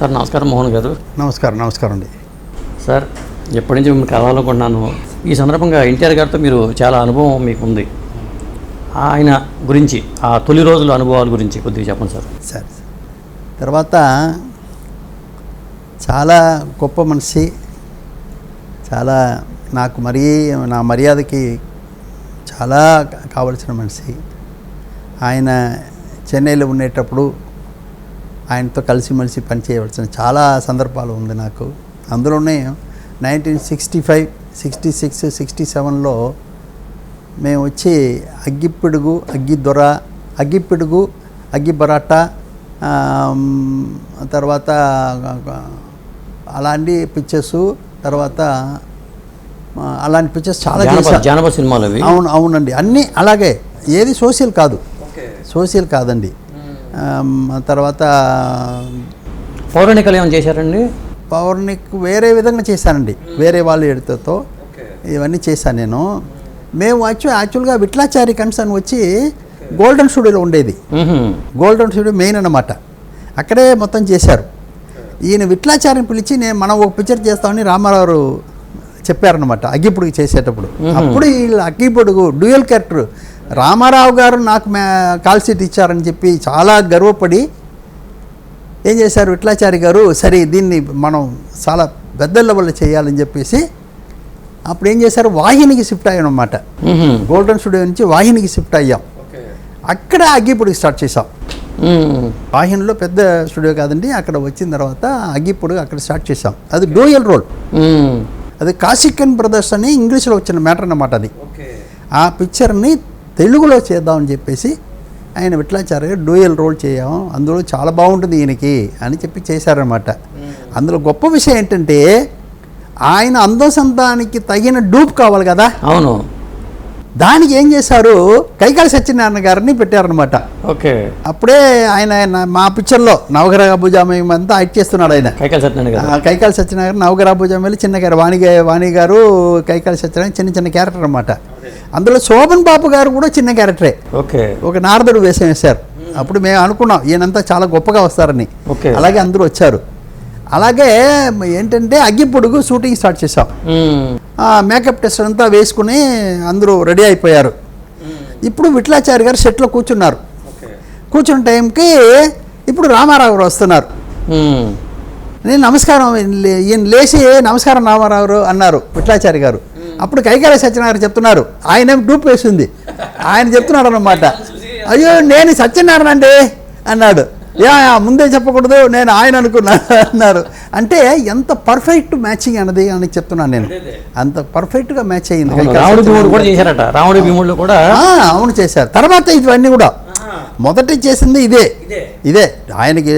Sir నమస్కారం మోహన్ గారు. నమస్కారం నమస్కారం అండి. సార్ ఎప్పటి నుంచి మిమ్మల్ని కలవాలనుకుంటున్నాను? ఈ సందర్భంగా ఎన్టీఆర్ గారితో మీరు చాలా అనుభవం మీకు ఉంది ఆయన గురించి ఆ తొలి రోజుల అనుభవాల గురించి కొద్దిగా చెప్పండి సార్. సరే తర్వాత చాలా గొప్ప మనిషి చాలా నాకు మరీ నా మర్యాదకి చాలా కావలసిన మనిషి. ఆయన చెన్నైలో ఉండేటప్పుడు ఆయనతో కలిసిమెలిసి పనిచేయవలసిన చాలా సందర్భాలు ఉంది నాకు. అందులోనే nineteen sixty five sixty six sixty సెవెన్లో మేము వచ్చి అగ్గిపిడుగు అగ్గి దొర అగ్గిపిడుగు అగ్గి బరాటా తర్వాత అలాంటి పిక్చర్స్ తర్వాత అలాంటి పిక్చర్స్ చాలా జానపద సినిమాలు అవి? అవును అవునండి. అన్నీ అలాగే. ఏది సోషల్ కాదు. సోషల్ కాదండి. తర్వాత పౌరాణికలు ఏమైనా చేశారండి? పవర్నిక్ వేరే విధంగా చేశానండి. వేరే వాళ్ళ ఎడితతో ఇవన్నీ చేశాను నేను. మేము యాక్చువల్ యాక్చువల్గా విట్లాచారి కన్సర్న్ వచ్చి గోల్డెన్ స్టూడియోలో ఉండేది. గోల్డెన్ స్టూడియో మెయిన్ అన్నమాట. అక్కడే మొత్తం చేశారు. ఈయన విట్లాచారిని పిలిచి నేను మనం ఒక పిక్చర్ చేస్తామని రామారావు చెప్పారనమాట అగ్గిపుడుగు చేసేటప్పుడు. అప్పుడు వీళ్ళు అగ్గిపుడుగు డ్యూయల్ క్యారెక్టర్ రామారావు గారు నాకు మే కాల్ సీట్ ఇచ్చారని చెప్పి చాలా గర్వపడి ఏం చేశారు విట్లాచారి గారు సరే దీన్ని మనం చాలా పెద్ద లెవెల్లో చేయాలని చెప్పేసి అప్పుడు ఏం చేశారు? వాహినికి షిఫ్ట్ అయ్యాం అన్నమాట మ్మ్హ్మ్. గోల్డెన్ స్టూడియో నుంచి వాహినికి షిఫ్ట్ అయ్యాం. అక్కడ అగ్గిపుడికి స్టార్ట్ చేసాం. వాహినిలో పెద్ద స్టూడియో కాదండి అక్కడ వచ్చిన తర్వాత అగ్గిపుడు అక్కడ స్టార్ట్ చేసాం అది డోయల్ రోల్. అది కాసికన్ బ్రదర్స్ అని ఇంగ్లీష్లో వచ్చిన మ్యాటర్ అన్నమాట అది. ఆ పిక్చర్ని తెలుగులో చేద్దామని చెప్పేసి ఆయన విట్లాచార్య గారు డూయల్ రోల్ చేయం అందులో చాలా బాగుంటుంది ఈయనకి అని చెప్పి చేశారనమాట అందులో గొప్ప విషయం ఏంటంటే ఆయన అందసంతానికి తగిన డూప్ కావాలి కదా? అవును. దానికి ఏం చేశారు? కైకాల సత్యనారాయణ గారిని పెట్టారనమాట ఓకే. అప్పుడే ఆయన మా పిక్చర్లో నవగ్రహ భుజామయం అంతా యాక్ట్ చేస్తున్నాడు ఆయన. కైకాల సత్యనారాయణ గారు. కైకాల సత్యనారాయణ నవగ్రహ భుజామేలు చిన్న క్యారెక్టర్ వాణి వాణి గారు కైకాల సత్యనారాయణ చిన్న చిన్న క్యారెక్టర్ అనమాట అందులో శోభన్ బాబు గారు కూడా చిన్న క్యారెక్టరే. ఓకే. ఒక నారదుడు వేషం వేశారు. అప్పుడు మేము అనుకున్నాం ఈయనంతా చాలా గొప్పగా వస్తారని. ఓకే. అలాగే అందరూ వచ్చారు. అలాగే ఏంటంటే అగ్గిపొడుగు షూటింగ్ స్టార్ట్ చేసాం మేకప్ టెస్ట్ అంతా వేసుకుని అందరూ రెడీ అయిపోయారు. ఇప్పుడు విట్లాచారి గారు సెట్లో కూర్చున్నారు. కూర్చున్న టైంకి ఇప్పుడు రామారావు గారు వస్తున్నారు. నేను నమస్కారం ఈయన లేచి నమస్కారం రామారావు అన్నారు విట్లాచారి గారు. అప్పుడు కైకాల సత్యనారాయణ చెప్తున్నారు. ఆయన డూప్ వేసింది? ఆయన చెప్తున్నాడు అన్నమాట. అయ్యో నేను సత్యనారాయణ అండి అన్నాడు. యా యా, ముందే చెప్పకూడదు నేను ఆయన అనుకున్నాను అన్నారు. అంటే ఎంత పర్ఫెక్ట్ మ్యాచింగ్ అన్నది అని చెప్తున్నాను నేను. అంత పర్ఫెక్ట్గా మ్యాచ్ అయ్యింది కైకాల రాముడు భీముడు కూడా. చేశారట. రాముడు భీముడు కూడా అవును చేశారు. తర్వాత ఇవన్నీ కూడా మొదటి చేసింది ఇదే. ఇదే. ఆయనకి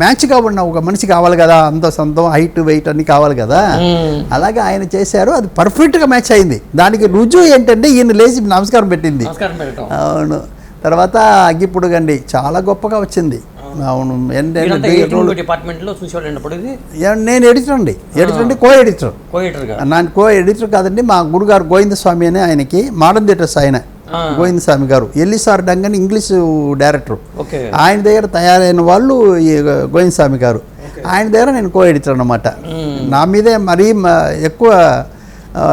మ్యాచ్గా ఉన్న ఒక మనిషి కావాలి కదా అంత సొంతం హైట్ వెయిట్ అన్ని కావాలి కదా. అలాగే ఆయన చేశారు అది పర్ఫెక్ట్గా మ్యాచ్ అయింది. దానికి రుజువు ఏంటంటే ఈయన లేచి నమస్కారం పెట్టింది. అవును. తర్వాత అగ్గిపుడుగండి చాలా గొప్పగా వచ్చింది. అవును. నేను ఎడిటర్ అండి. ఎడిటర్ అంటే కో ఎడిటర్ నా కో ఎడిటర్ కాదండి మా గురుగారు గోవింద స్వామి అనే ఆయనకి మోడర్న్ థియేటర్స్ ఆయన. Govinda Swamy garu. Ellis R Dungan English director. ఆయన దగ్గర తయారైన వాళ్ళు ఈ గోవింద స్వామి గారు ఆయన దగ్గర నేను కో ఎడిటర్ అనమాట నా మీదే మరీ ఎక్కువ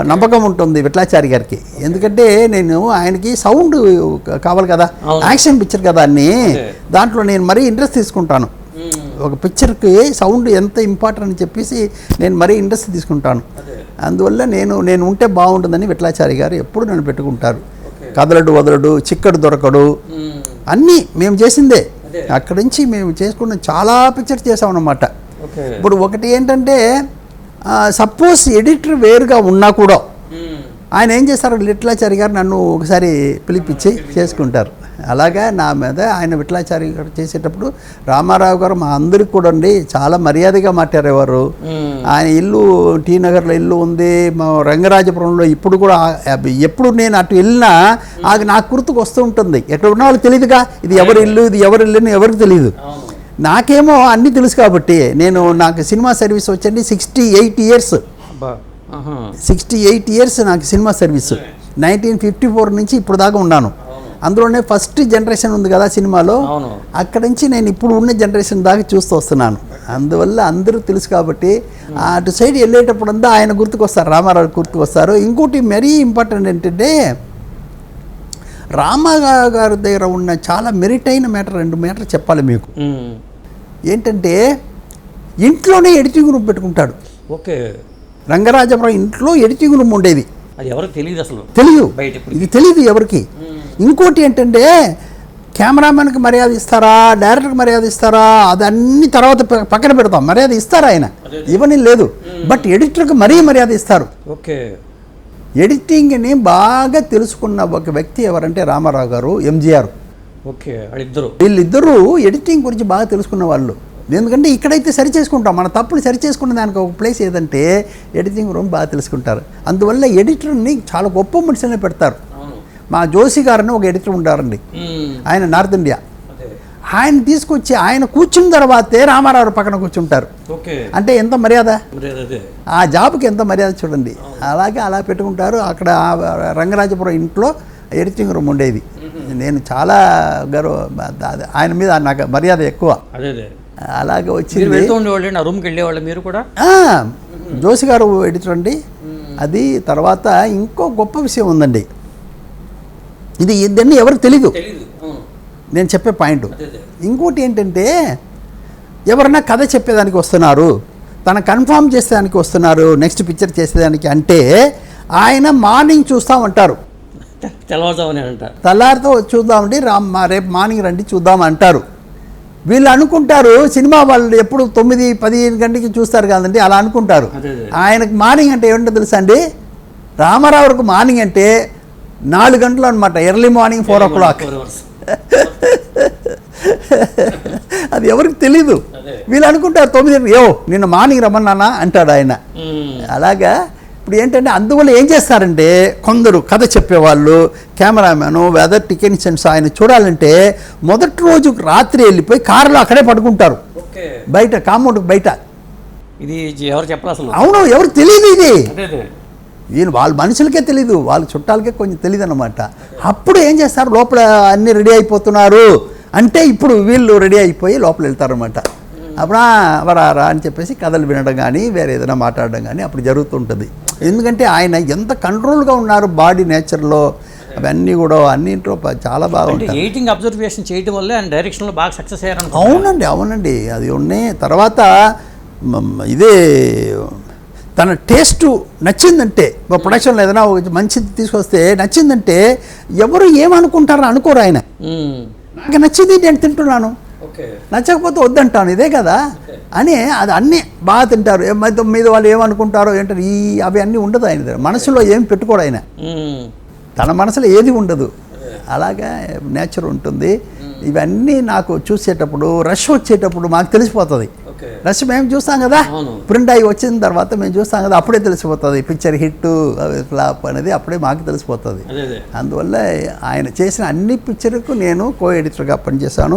నమ్మకం ఉంటుంది విట్లాచారి గారికి. ఎందుకంటే నేను ఆయనకి సౌండ్ కావాలి కదా. యాక్షన్ పిక్చర్ కదా అన్ని. అదే. దాంట్లో నేను మరీ ఇంట్రెస్ట్ తీసుకుంటాను. ఒక పిక్చర్కి సౌండ్ ఎంత ఇంపార్టెంట్ అని చెప్పేసి నేను మరీ ఇంట్రెస్ట్ తీసుకుంటాను. అందువల్ల నేను నేను ఉంటే బాగుంటుందని విట్లాచారి గారు ఎప్పుడు నన్ను పెట్టుకుంటారు. కదలడు వదలడు చిక్కడు దొరకడు. అన్నీ మేము చేసిందే. అక్కడి నుంచి మేము చేసుకున్న చాలా పిక్చర్స్ చేసామన్నమాట ఇప్పుడు ఒకటి ఏంటంటే సపోజ్ ఎడిటర్ వేరుగా ఉన్నా కూడా ఆయన ఏం చేస్తారు? లిట్లాచారి గారు నన్ను ఒకసారి పిలిపించి. చేసుకుంటారు. అలాగా నా మీద ఆయన విట్లాచారి గారు చేసేటప్పుడు రామారావు గారు మా అందరికి కూడా అండి చాలా మర్యాదగా మాట్లాడేవారు. ఆయన ఇల్లు టీ నగర్లో ఇల్లు ఉంది మా రంగరాజపురంలో ఇప్పుడు కూడా ఎప్పుడు నేను అటు వెళ్ళినా అది నాకు గుర్తుకు వస్తూ ఉంటుంది. ఎటు ఉన్న వాళ్ళకి తెలియదుగా ఇది ఎవరి ఇల్లు ఇది ఎవరి ఇల్లు అని ఎవరికి తెలియదు నాకేమో అన్నీ తెలుసు కాబట్టి నేను నాకు సినిమా సర్వీస్ వచ్చండి sixty eight years. Sixty eight years నాకు cinema service. Nineteen fifty four నుంచి ఇప్పుడు దాకా ఉన్నాను. అందులోనే ఫస్ట్ జనరేషన్ ఉంది కదా సినిమాలో. అక్కడి నుంచి నేను ఇప్పుడు ఉన్న జనరేషన్ దాకా చూస్తూ వస్తున్నాను. అందువల్ల అందరూ తెలుసు కాబట్టి అటు సైడ్ వెళ్ళేటప్పుడంతా ఆయన గుర్తుకొస్తారు రామారావు గుర్తుకొస్తారు. ఇంకోటి మరీ ఇంపార్టెంట్ ఏంటంటే రామారావు గారి దగ్గర ఉన్న చాలా మెరిట్ అయిన మ్యాటర్ రెండు మ్యాటర్ చెప్పాలి మీకు. ఏంటంటే ఇంట్లోనే ఎడిటింగ్ రూమ్ పెట్టుకుంటాడు. ఓకే. రంగరాజపురం ఇంట్లో ఎడిటింగ్ రూమ్ ఉండేది. అది ఎవరికి తెలియదు అసలు? తెలియదు ఇది తెలియదు ఎవరికి? ఇంకోటి ఏంటంటే కెమెరామెన్కి మర్యాద ఇస్తారా? డైరెక్టర్కి మర్యాద ఇస్తారా? అదన్నీ తర్వాత పక్కన పెడతాం. మర్యాద ఇస్తారా ఆయన? ఇవన్నీ లేదు. బట్ ఎడిటర్కి మరీ మర్యాద ఇస్తారు. ఓకే. ఎడిటింగ్ని బాగా తెలుసుకున్న ఒక వ్యక్తి ఎవరంటే రామారావు గారు ఎంజీఆర్. ఓకే వాళ్ళిద్దరు. వీళ్ళిద్దరూ ఎడిటింగ్ గురించి బాగా తెలుసుకున్న వాళ్ళు. ఎందుకంటే ఇక్కడైతే సరి చేసుకుంటాం. మన తప్పులు సరి చేసుకున్న దానికి ఒక ప్లేస్ ఏదంటే ఎడిటింగ్ రూమ్ బాగా తెలుసుకుంటారు. అందువల్ల ఎడిటర్ని చాలా గొప్ప మనుషులనే పెడతారు. మా జోషి గారని ఒక ఎడిటర్ ఉంటారండి ఉమ్. ఆయన నార్త్ ఇండియా. ఆయన తీసుకొచ్చి ఆయన కూర్చున్న తర్వాతే రామారావు పక్కన కూర్చుంటారు. అంటే ఎంత మర్యాద? ఆ జాబ్కి ఎంత మర్యాద చూడండి. అలాగే అలా పెట్టుకుంటారు. అక్కడ రంగరాజపురం ఇంట్లో ఎడిటింగ్ రూమ్ ఉండేది. నేను చాలా గర్వ ఆయన మీద నాకు మర్యాద ఎక్కువ. అలాగే ఆ రూమ్కి వెళ్ళేవాళ్ళు మీరు కూడా? జోషి గారు ఎడిటర్ అండి. అది తర్వాత ఇంకో గొప్ప విషయం ఉందండి. ఇది ఇదన్నీ ఎవరికి తెలీదు. నేను చెప్పే పాయింట్ ఇంకోటి ఏంటంటే ఎవరన్నా కథ చెప్పేదానికి వస్తున్నారు తన కన్ఫామ్ చేసేదానికి వస్తున్నారు నెక్స్ట్ పిక్చర్ చేసేదానికి అంటే ఆయన మార్నింగ్ చూస్తామంటారు తెల్లవారుజామని అంట తెల్లారితో చూద్దామండి రామ్ మా రేపు మార్నింగ్ రండి చూద్దాం అంటారు. వీళ్ళు అనుకుంటారు సినిమా వాళ్ళు ఎప్పుడు తొమ్మిది పదిహేను గంటకి చూస్తారు కదండి అలా అనుకుంటారు. ఆయనకు మార్నింగ్ అంటే ఏంటో తెలుసా అండి? రామారావుకు మార్నింగ్ అంటే నాలుగు గంటలు అనమాట early morning four o'clock. అది ఎవరికి తెలీదు. వీళ్ళు అనుకుంటారు తొమ్మిది యో నిన్న మార్నింగ్ రమ్మన్నానా? అంటాడు ఆయన. అలాగా? ఇప్పుడు ఏంటంటే అందువల్ల ఏం చేస్తారంటే కొందరు కథ చెప్పేవాళ్ళు కెమెరామెన్ వెదర్ టెక్నీషియన్స్ ఆయన చూడాలంటే మొదటి రోజు రాత్రి వెళ్ళిపోయి కారులో అక్కడే పడుకుంటారు. బయట కాంపౌండ్ బయట. ఇది ఎవరు చెప్పరు అసలు? అవును ఎవరు తెలియదు ఇది. అదే వీళ్ళు మనుషులకే తెలీదు వాళ్ళ చుట్టాలకే కొంచెం తెలియదు అనమాట అప్పుడు ఏం చేస్తారు? లోపల అన్ని రెడీ అయిపోతున్నారు. అంటే ఇప్పుడు వీళ్ళు రెడీ అయిపోయి లోపల వెళ్తారనమాట అప్పుడు "ఆ, వరా రా? అని చెప్పేసి కథలు వినడం కానీ వేరే ఏదైనా మాట్లాడడం కానీ అప్పుడు జరుగుతుంటుంది. ఎందుకంటే ఆయన ఎంత కంట్రోల్గా ఉన్నారు బాడీ నేచర్లో అవన్నీ కూడా అన్నింటిలో చాలా బాగుంటాయి ఎయిటింగ్ అబ్జర్వేషన్ చేయడం వల్లే ఆయన డైరెక్షన్లో బాగా సక్సెస్ అయ్యారనుకో అవునండి అవునండి. అది ఉన్నాయి. తర్వాత ఇదే తన టేస్ట్ నచ్చిందంటే మా ప్రొడక్షన్లో ఏదైనా మంచిది తీసుకొస్తే నచ్చిందంటే ఎవరు ఏమనుకుంటారో అనుకోరు ఆయన. నాకు నచ్చింది నేను తింటున్నాను. నచ్చకపోతే వద్దంటాను ఇదే కదా. అని అది అన్నీ బాగా తింటారు. మీద- వాళ్ళు ఏమనుకుంటారో ఏంటారు ఈ అవి అన్నీ ఉండదు ఆయన మనసులో ఏం పెట్టుకోడు ఆయన. తన మనసులో ఏది ఉండదు. అలాగా నేచర్ ఉంటుంది. ఇవన్నీ నాకు చూసేటప్పుడు రష్ వచ్చేటప్పుడు మాకు తెలిసిపోతుంది. రష్ మేము చూస్తాం కదా. ప్రింట్ అయ్యి వచ్చిన తర్వాత మేము చూస్తాం కదా అప్పుడే తెలిసిపోతుంది. పిక్చర్ హిట్ ఫ్లాప్ అనేది అప్పుడే మాకు తెలిసిపోతుంది. అదే అదే. అందువల్ల ఆయన చేసిన అన్ని పిక్చర్కు నేను కో ఎడిటర్గా పనిచేశాను.